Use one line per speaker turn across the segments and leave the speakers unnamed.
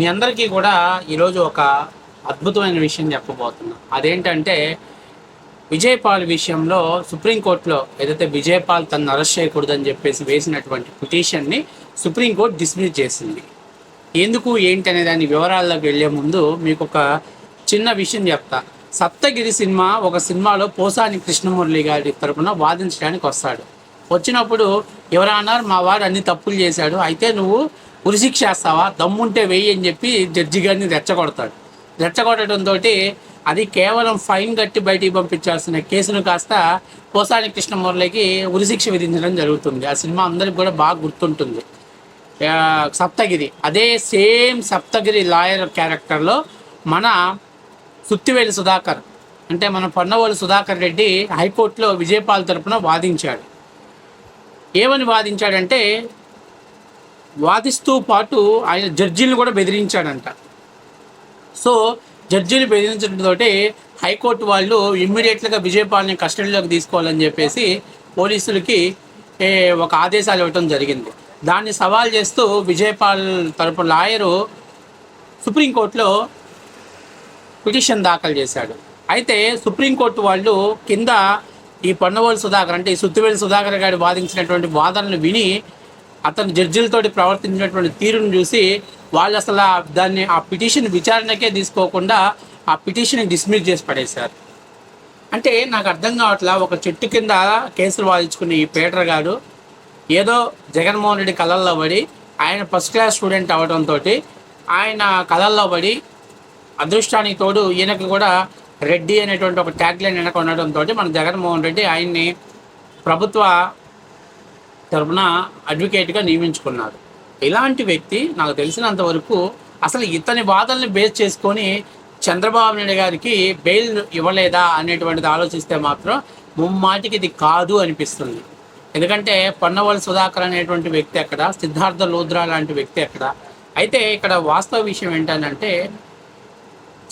మీ అందరికీ కూడా ఈరోజు ఒక అద్భుతమైన విషయం చెప్పబోతున్నా. అదేంటంటే విజయపాల్ విషయంలో సుప్రీంకోర్టులో ఏదైతే విజయపాల్ తను అరెస్ట్ చేయకూడదని చెప్పేసి వేసినటువంటి పిటిషన్ని సుప్రీంకోర్టు డిస్మిస్ చేసింది. ఎందుకు ఏంటి అనే దాని వివరాల్లోకి వెళ్ళే ముందు మీకు ఒక చిన్న విషయం చెప్తా. సప్తగిరి సినిమా ఒక సినిమాలో పోసాని కృష్ణమురళి గారి తరపున వాదించడానికి వస్తాడు. వచ్చినప్పుడు ఎవరన్నారు మా వాడు అన్ని తప్పులు చేశాడు అయితే నువ్వు ఉరిశిక్ష వేస్తావా దమ్ముంటే వెయ్యి అని చెప్పి జడ్జి గారిని రెచ్చగొడతాడు. రెచ్చగొట్టడంతో అది కేవలం ఫైన్ కట్టి బయటికి పంపించాల్సిన కేసును కాస్త పోసాని కృష్ణమురళికి ఉరిశిక్ష విధించడం జరుగుతుంది. ఆ సినిమా అందరికి కూడా బాగా గుర్తుంటుంది. సప్తగిరి. అదే సేమ్ సప్తగిరి లాయర్ క్యారెక్టర్లో మన సుత్తివేలి సుధాకర్ అంటే మన పొన్నవోలు సుధాకర్ రెడ్డి హైకోర్టులో విజయపాల్ తరపున వాదించాడు. ఏమని వాదించాడంటే వాదిస్తూ పాటు ఆయన జడ్జీలను కూడా బెదిరించాడంట. సో జడ్జిని బెదిరించడంతో హైకోర్టు వాళ్ళు ఇమ్మీడియట్గా విజయపాల్ని కస్టడీలోకి తీసుకోవాలని చెప్పేసి పోలీసులకి ఒక ఆదేశాలు ఇవ్వటం జరిగింది. దాన్ని సవాల్ చేస్తూ విజయపాల్ తరపు లాయరు సుప్రీంకోర్టులో పిటిషన్ దాఖలు చేశాడు. అయితే సుప్రీంకోర్టు వాళ్ళు కింద ఈ పొన్నవోలు సుధాకర్ అంటే ఈ సుత్తివేలు సుధాకర్ గారు వాదించినటువంటి వాదనలు విని అతను జడ్జిలతోటి ప్రవర్తించినటువంటి తీరును చూసి వాళ్ళు అసలు దాన్ని ఆ పిటిషన్ విచారణకే తీసుకోకుండా ఆ పిటిషన్ డిస్మిస్ చేసి పడేశారు. అంటే నాకు అర్థం కావట్లా ఒక చెట్టు కింద కేసులు వాదించుకున్న ఈ పీటర్ గారు ఏదో జగన్మోహన్ రెడ్డి కళల్లో పడి ఆయన ఫస్ట్ క్లాస్ స్టూడెంట్ అవడంతో ఆయన కళల్లో పడి అదృష్టానికి తోడు ఈయనకు కూడా రెడ్డి అనేటువంటి ఒక ట్యాగ్ లైన్ వెనక ఉండడంతో మన జగన్మోహన్ రెడ్డి ఆయన్ని ప్రభుత్వ తరపున అడ్వకేట్గా నియమించుకున్నారు ఇలాంటి వ్యక్తి నాకు తెలిసినంత వరకు అసలు ఇతని వాదనని బేస్ చేసుకొని చంద్రబాబు నాయుడు గారికి బెయిల్ ఇవ్వలేదా అనేటువంటిది ఆలోచిస్తే మాత్రం ముమ్మాటికి ఇది కాదు అనిపిస్తుంది. ఎందుకంటే పొన్నవల్ సుధాకర్ అనేటువంటి వ్యక్తి అక్కడ సిద్ధార్థ లోద్రా లాంటి వ్యక్తి అక్కడ. అయితే ఇక్కడ వాస్తవ విషయం ఏంటంటే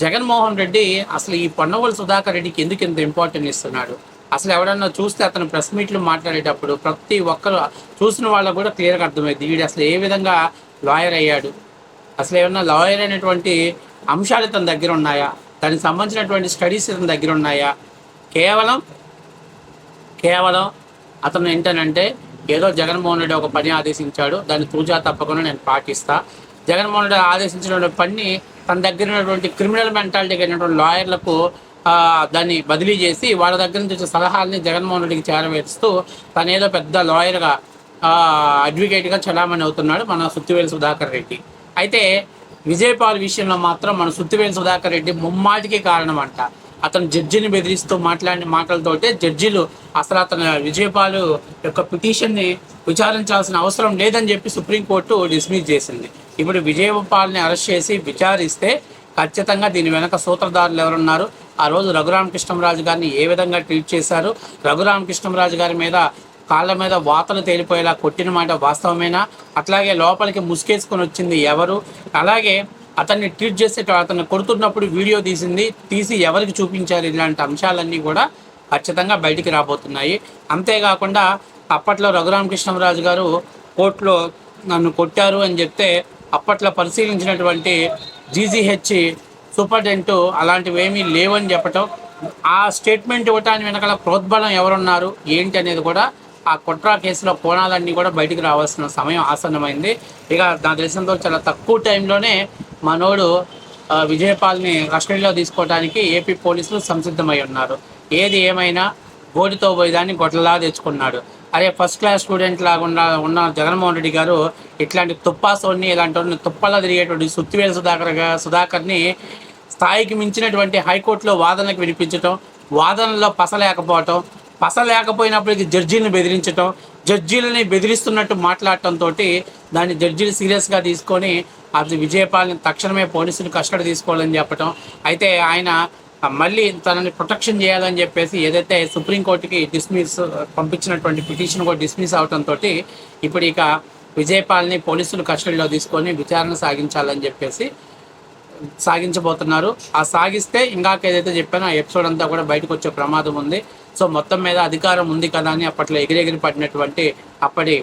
జగన్మోహన్ రెడ్డి అసలు ఈ పొన్నవల్ సుధాకర్ రెడ్డికి ఎందుకు ఇంత ఇంపార్టెన్స్ ఇస్తున్నాడు? అసలు ఎవడన్నా చూస్తే అతను ప్రెస్ మీట్లు మాట్లాడేటప్పుడు ప్రతి ఒక్కరు చూసిన వాళ్ళకు కూడా క్లియర్గా అర్థమైంది వీడు అసలు ఏ విధంగా లాయర్ అయ్యాడు? అసలు ఏమన్నా లాయర్ అయినటువంటి అంశాలు తన దగ్గర ఉన్నాయా? దానికి సంబంధించినటువంటి స్టడీస్ తన దగ్గర ఉన్నాయా? కేవలం కేవలం అతను ఏంటనంటే ఏదో జగన్మోహన్ రెడ్డి ఒక పని ఆదేశించాడు దాన్ని పూజా తప్పకుండా నేను పాటిస్తా. జగన్మోహన్ రెడ్డి ఆదేశించినటువంటి పని తన దగ్గర ఉన్నటువంటి క్రిమినల్ మెంటాలిటీ అయినటువంటి లాయర్లకు దాన్ని బదిలీ చేసి వాళ్ళ దగ్గర నుంచి వచ్చే సలహాలని జగన్మోహన్ రెడ్డికి చేరవేస్తూ తనేదో పెద్ద లాయర్గా అడ్వకేట్గా చలామణి అవుతున్నాడు మన సుత్తివేలు సుధాకర్ రెడ్డి. అయితే విజయపాల్ విషయంలో మాత్రం మన సుత్తివేలు సుధాకర్ రెడ్డి ముమ్మాటికి కారణం అంట అతను జడ్జిని బెదిరిస్తూ మాట్లాడిన మాటలతోటే జడ్జిలు అసలు అతను విజయపాల్ యొక్క పిటిషన్ని విచారించాల్సిన అవసరం లేదని చెప్పి సుప్రీంకోర్టు డిస్మిస్ చేసింది. ఇప్పుడు విజయపాల్ని అరెస్ట్ చేసి విచారిస్తే ఖచ్చితంగా దీని వెనక సూత్రధారులు ఎవరున్నారు? ఆ రోజు రఘురామకృష్ణంరాజు గారిని ఏ విధంగా ట్రీట్ చేశారు? రఘురామకృష్ణంరాజు గారి మీద కాళ్ళ మీద వాతలు తేలిపోయేలా కొట్టిన మాట వాస్తవమేనా? అట్లాగే లోపలికి ముసుకేసుకొని వచ్చింది ఎవరు? అలాగే అతన్ని ట్రీట్ చేసే అతన్ని కొడుతున్నప్పుడు వీడియో తీసింది తీసి ఎవరికి చూపించారు? ఇలాంటి అంశాలన్నీ కూడా ఖచ్చితంగా బయటికి రాబోతున్నాయి. అంతేకాకుండా అప్పట్లో రఘురామకృష్ణరాజు గారు కోర్టులో నన్ను కొట్టారు అని చెప్తే అప్పట్లో పరిశీలించినటువంటి జీజీహెచ్ సూపరింటెండెంట్ అలాంటివి ఏమీ లేవని చెప్పటం ఆ స్టేట్మెంట్ ఇవ్వటానికి వెనకాల ప్రోద్బలం ఎవరున్నారు ఏంటి అనేది కూడా ఆ కుట్ర కేసులో కోణాలన్నీ కూడా బయటికి రావాల్సిన సమయం ఆసన్నమైంది. ఇక నాకు తెలిసినంత చాలా తక్కువ టైంలోనే మనోడు విజయపాల్ని కస్టడీలో తీసుకోవడానికి ఏపీ పోలీసులు సంసిద్ధమై ఉన్నారు. ఏది ఏమైనా గోడితో పోయేదాన్ని గొడ్లలా తెచ్చుకున్నాడు. అదే ఫస్ట్ క్లాస్ స్టూడెంట్ లాగా ఉన్న జగన్మోహన్ రెడ్డి గారు ఇట్లాంటి తుప్పాసోని ఇలాంటి వాడిని తుప్పలా తిరిగేటువంటి సుత్తివేలు సుధాకర్గా సుధాకర్ని స్థాయికి మించినటువంటి హైకోర్టులో వాదనలకు వినిపించటం వాదనలో పస లేకపోవటం పస లేకపోయినప్పటికీ జడ్జీలను బెదిరించటం జడ్జీలని బెదిరిస్తున్నట్టు మాట్లాడటంతో దాన్ని జడ్జీలు సీరియస్గా తీసుకొని అది విజయపాల్ని తక్షణమే పోలీసులు కస్టడీ తీసుకోవాలని చెప్పటం. అయితే ఆయన మళ్ళీ తనని ప్రొటెక్షన్ చేయాలని చెప్పేసి ఏదైతే సుప్రీంకోర్టుకి డిస్మిస్ పంపించినటువంటి పిటిషన్ కూడా డిస్మిస్ అవటంతో ఇప్పుడు ఇక విజయపాల్ని పోలీసులు కస్టడీలో తీసుకొని విచారణ సాగించాలని చెప్పేసి సాగించబోతున్నారు. ఆ సాగిస్తే ఇందాక ఏదైతే చెప్పానో ఆ ఎపిసోడ్ అంతా కూడా బయటకు వచ్చే ప్రమాదం ఉంది. సో మొత్తం మీద అధికారం ఉంది కదా అని అప్పట్లో ఎగిరెగిరి పడినటువంటి అప్పటి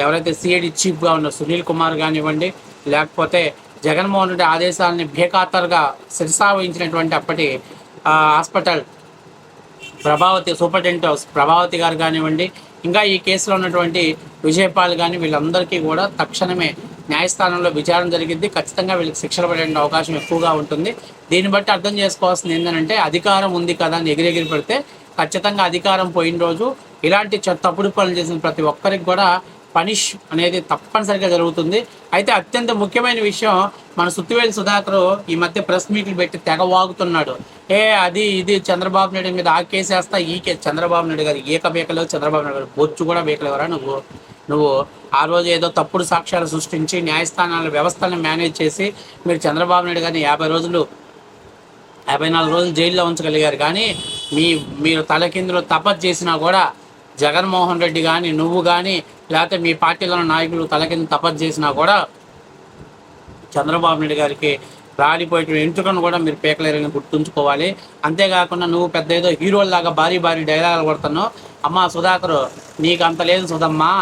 ఎవరైతే సిఐడి చీఫ్గా ఉన్న సునీల్ కుమార్ కానివ్వండి లేకపోతే జగన్మోహన్ రెడ్డి ఆదేశాలని బేఖాతరుగా శిరసావహించినటువంటి అప్పటి హాస్పిటల్. ప్రభావతి సూపరింటెండెంట్ ప్రభావతి గారు కానివ్వండి ఇంకా ఈ కేసులో ఉన్నటువంటి విజయపాల్ కానీ వీళ్ళందరికీ కూడా తక్షణమే న్యాయస్థానంలో విచారణ జరిగింది. ఖచ్చితంగా వీళ్ళకి శిక్షలు పడే అవకాశం ఎక్కువగా ఉంటుంది. దీన్ని బట్టి అర్థం చేసుకోవాల్సింది ఏంటంటే అధికారం ఉంది కదా అని ఎగిరెగిరి పెడితే ఖచ్చితంగా అధికారం పోయిన రోజు ఇలాంటి తప్పుడు పనులు చేసిన ప్రతి ఒక్కరికి కూడా పనిష్ అనేది తప్పనిసరిగా జరుగుతుంది. అయితే అత్యంత ముఖ్యమైన విషయం మన సుత్తివేలి సుధాకర్ ఈ మధ్య ప్రెస్ మీట్లు పెట్టి తెగ వాగుతున్నాడు. ఏ అది ఇది చంద్రబాబు నాయుడు మీద ఆ కేసు వేస్తా ఈ కేసు చంద్రబాబు నాయుడు గారు ఏక బేకలేవు చంద్రబాబు నాయుడు గారు బొచ్చు కూడా బేకలేవరా నువ్వు? నువ్వు ఆ రోజు ఏదో తప్పుడు సాక్ష్యాలు సృష్టించి న్యాయస్థానాల వ్యవస్థలను మేనేజ్ చేసి మీరు చంద్రబాబు నాయుడు గారిని యాభై రోజులు యాభై నాలుగు రోజులు జైల్లో ఉంచగలిగారు. కానీ మీ మీరు తలకిందులో తపస్సు చేసినా కూడా జగన్మోహన్ రెడ్డి కానీ నువ్వు కానీ లేకపోతే మీ పార్టీలో ఉన్న నాయకులు తలకింద తపస్సు చేసినా కూడా చంద్రబాబు నాయుడు గారికి రాలిపోయేటువంటి ఎంట్రుకను కూడా మీరు పేకలేరని గుర్తుంచుకోవాలి. అంతేకాకుండా నువ్వు పెద్ద ఏదో హీరోల్లాగా భారీ భారీ డైలాగులు కొడుతున్నావు. అమ్మా సుధాకరు నీకు అంత లేదు సుధమ్మా.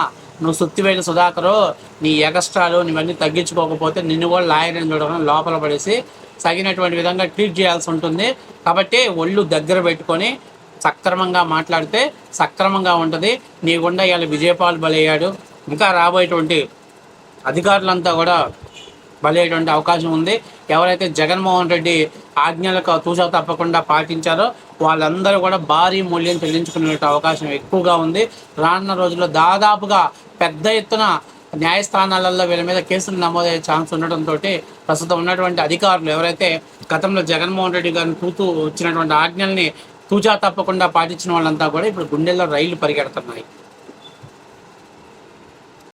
నువ్వు సుత్తివేలు సుధాకరు నీ ఎగస్ట్రాలు నీవన్నీ తగ్గించుకోకపోతే నిన్ను కూడా లాయర్ని చూడడం లోపల పడేసి తగినటువంటి విధంగా ట్రీట్ చేయాల్సి ఉంటుంది. కాబట్టి ఒళ్ళు దగ్గర పెట్టుకొని సక్రమంగా మాట్లాడితే సక్రమంగా ఉంటుంది. నీ గుండా ఇవాళ విజయపాల్ బలయ్యాడు. ఇంకా రాబోయేటువంటి అధికారులంతా కూడా బలయ్యేటువంటి అవకాశం ఉంది. ఎవరైతే జగన్మోహన్ రెడ్డి ఆజ్ఞలకు తూచా తప్పకుండా పాటించారో వాళ్ళందరూ కూడా భారీ మూల్యం చెల్లించుకునే అవకాశం ఎక్కువగా ఉంది. రానున్న రోజుల్లో దాదాపుగా పెద్ద ఎత్తున న్యాయస్థానాలలో వీళ్ళ మీద కేసులు నమోదయ్యే ఛాన్స్ ఉండటంతో ప్రస్తుతం ఉన్నటువంటి అధికారులు ఎవరైతే గతంలో జగన్మోహన్ రెడ్డి గారిని తూతూ వచ్చినటువంటి ఆజ్ఞల్ని తూచా తప్పకుండా పాటించిన వాళ్ళంతా కూడా ఇప్పుడు గుండెల్లో రైళ్ళు పరిగెడుతున్నాయి.